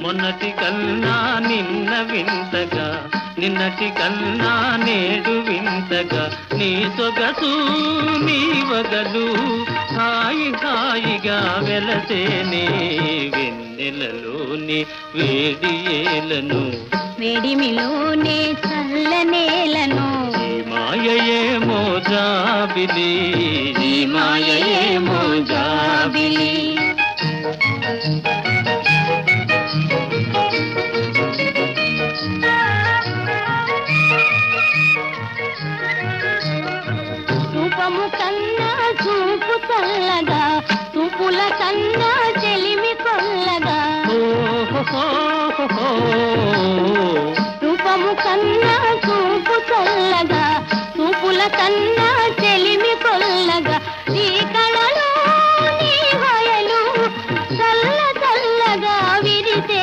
మొన్నటి కన్నా నిన్న వింతగా నిన్నటి కన్నా నేడు వింతగా నీ సొగసు నీ వగలు హాయి హాయిగా వెలసేనే వెన్నెలలోని వేడి ఏలను. వేడిమిలోనే చల్లనేలను ఈ మాయయేమో జాబిలి ఈ కొల్లగా తుపుల కన్నా చెలిమి కొల్లగా. రూపము కన్నా చూపు చల్లగా తుపుల కన్నా చెలిమి కొల్లగా. నీ కళలో చల్ల చల్లగా విరితే